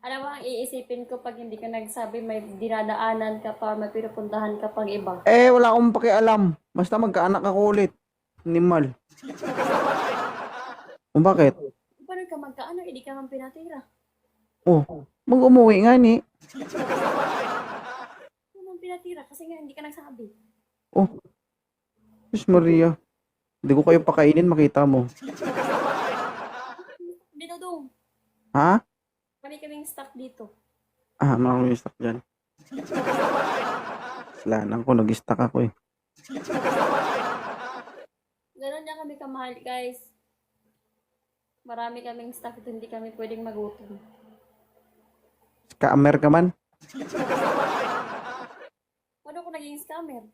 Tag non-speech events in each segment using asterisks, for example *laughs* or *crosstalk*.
Alam mo, ang iisipin ko pag hindi ka nagsabi may dinadaanan ka pa, may pinupuntahan ka pang iba. Eh, wala akong pakialam. Basta magkaanak ako ulit. Nimal. O *laughs* bakit? Paano ka magkaano, hindi ka man pinatira. Oh, mag-umuwi nga ni. Hindi man pinatira kasi nga hindi ka nagsabi. Oh, Diyos Maria. Hindi ko kayo pakainin, makita mo. Dito dong, Ha? Kami kaming stuck dito. Ah, marami yung stock dyan. Slanan ko, nag-stock ako eh. Ganon niya kami kamahal, guys. Marami kaming stuck dito, hindi kami pwedeng magutom. Scammer ka man. Paano ko naging scammer?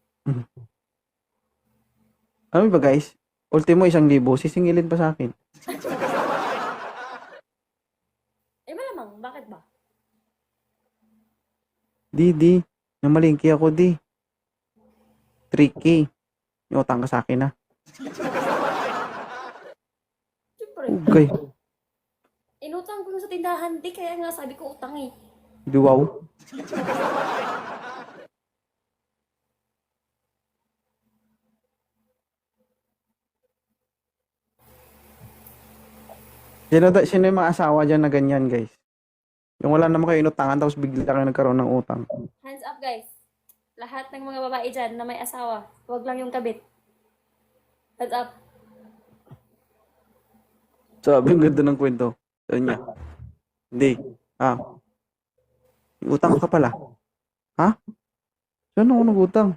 Ano ba guys? Ultimo isang libo, sisingilin pa sa akin. Eh malamang, bakit ba? Di, di. Namalingki ako, di. 3K. May utang ka sa akin, ha? Siyempre, Ugay. inutang ko sa tindahan, di kaya nga sabi ko utang eh. Di wow. Sino, sino yung mga asawa dyan na ganyan, guys? Yung wala naman kayo inutangan tapos bigla kayo nagkaroon ng utang. Hands up, guys. Lahat ng mga babae dyan na may asawa, huwag lang yung kabit. Hands up. Sabi, ang ganda ng kwento. Sabi niya, hindi. Ah. Utang ka pala. Ha? Saan ako nag-utang?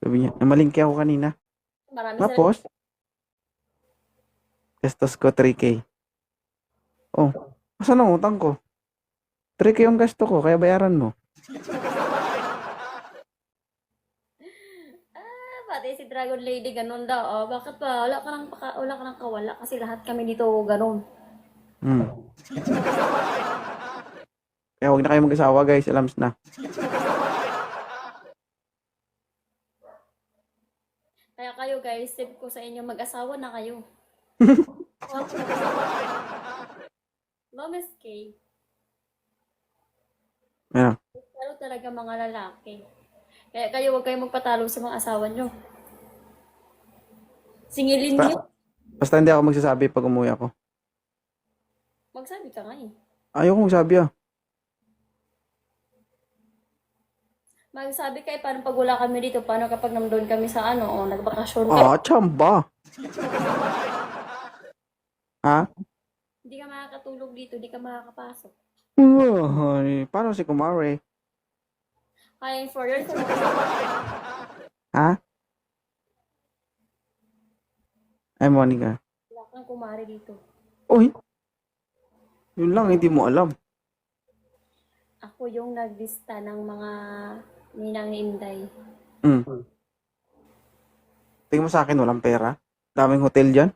Sabi niya, namalingki ako kanina. Marami Tapos, gastos ko 3K. Oh, saan ang utang ko? 3K yung gasto ko, kaya bayaran mo. Ah, pati si Dragon Lady ganun daw. Oh, bakit ba? Wala ka nang paka, wala ka nang kawala kasi lahat kami dito ganun. Hmm. Kaya huwag na kayo mag-asawa guys, alams na. Kaya kayo guys, tip ko sa inyo, mag-asawa na kayo. *laughs* Lomes K. Ano? Lalo talaga mga lalaki. Kaya kayo huwag kayong magpatalo sa mga asawa nyo. Singilin Pa- nyo. Basta hindi ako magsasabi pag umuwi ako. Magsabi ka nga eh. Ayoko magsabi ah. Magsabi kayo paano pag wala kami dito, paano kapag nandun kami sa ano, o nagbakasyon ka. Ah, tsamba. *laughs* ha? Hindi ka makakatulog dito, hindi ka makakapasok. Ay, paano si Kumare? Kaya for years, Ha? Ay, Monica. wala kang kumari dito. Uy. Yun lang, hindi mo alam. Ako yung naglista ng mga ninang ni Inday. Mm. Tingin mo sa akin, walang pera. Daming hotel dyan.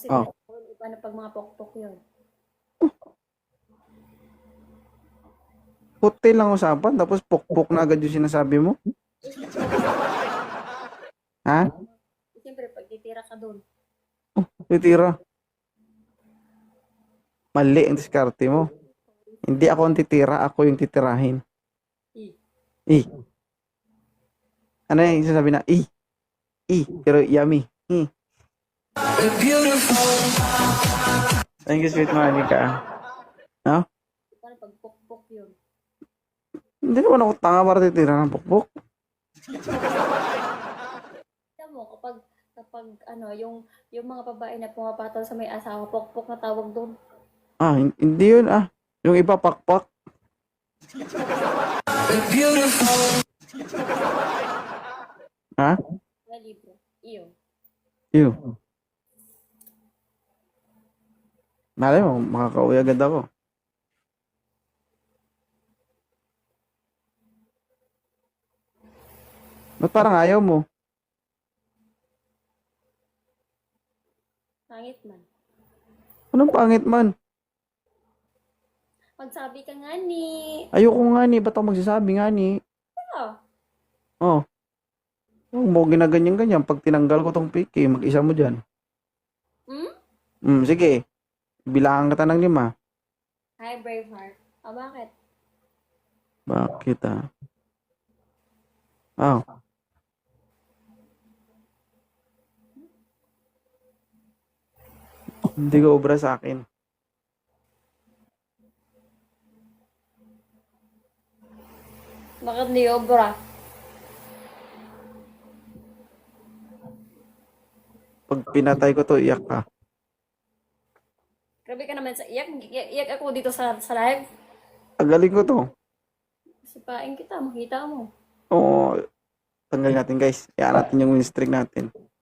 Tapos Oh. oh. iba na pag mga pokpok yun. Hotel lang usapan, tapos pokpok na agad yung sinasabi mo. *laughs* Ha? Siyempre, pag titira ka doon, Titira. Mali ang diskarte mo. Hindi ako ang titira, ako yung titirahin. i. I. Ano yung sasabi na? I. I. Pero yummy. I. Thank you, sweet Monica. No? Paano pag pokpok yun? Hindi naman ako tanga para titira ng pokpok. Alam mo, kapag, kapag ano, yung, yung mga babae na pumapatol sa may asawa, pokpok na tawag doon. Ah, hin- hindi yun ah. Yung iba pakpak. Ha? Na libro. Iyo. Ew. Malay mo, makakauwi agad ako. Ba't parang ayaw mo? Pangit man. Anong pangit man? Magsabi ka nga ni... Ayoko nga ni, ba't ako magsasabi nga ni? Ah, Oh. Huwag mo ginaganyan-ganyan. Pag tinanggal ko tong PK, mag-isa mo dyan. hmm? Hmm, sige. Bilangan kita ng lima. Hi, Braveheart. Ah, bakit? Bakit ah? Oh. Hindi ka obra sa akin. Bakit di obra? Pag pinatay ko to, iyak ka. Grabe ka naman sa iyak. Iyak, iyak ako dito sa, sa live. Agaling ko to. Sipain kita, makita mo. Oo. Tanggal natin guys. Iyan natin yung win streak natin.